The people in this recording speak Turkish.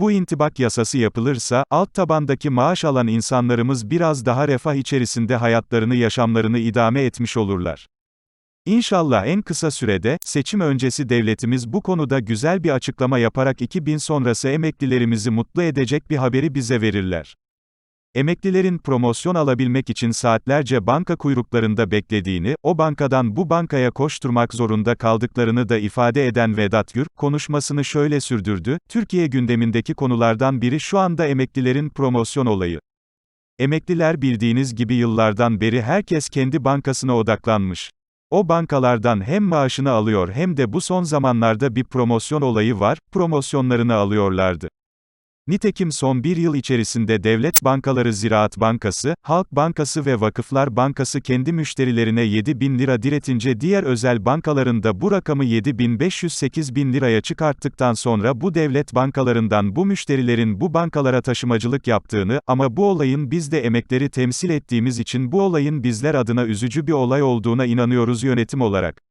Bu intibak yasası yapılırsa, alt tabandaki maaş alan insanlarımız biraz daha refah içerisinde hayatlarını yaşamlarını idame etmiş olurlar. İnşallah en kısa sürede, seçim öncesi devletimiz bu konuda güzel bir açıklama yaparak 2000 sonrası emeklilerimizi mutlu edecek bir haberi bize verirler. Emeklilerin promosyon alabilmek için saatlerce banka kuyruklarında beklediğini, o bankadan bu bankaya koşturmak zorunda kaldıklarını da ifade eden Vedat Gür, konuşmasını şöyle sürdürdü, Türkiye gündemindeki konulardan biri şu anda emeklilerin promosyon olayı. Emekliler bildiğiniz gibi yıllardan beri herkes kendi bankasına odaklanmış. O bankalardan hem maaşını alıyor hem de bu son zamanlarda bir promosyon olayı var, promosyonlarını alıyorlardı. Nitekim son bir yıl içerisinde devlet bankaları Ziraat Bankası, Halk Bankası ve Vakıflar Bankası kendi müşterilerine 7 bin lira diretince diğer özel bankalarında bu rakamı 7500-8 bin liraya çıkarttıktan sonra bu devlet bankalarından bu müşterilerin bu bankalara taşımacılık yaptığını, ama bu olayın biz de emekleri temsil ettiğimiz için bu olayın bizler adına üzücü bir olay olduğuna inanıyoruz yönetim olarak.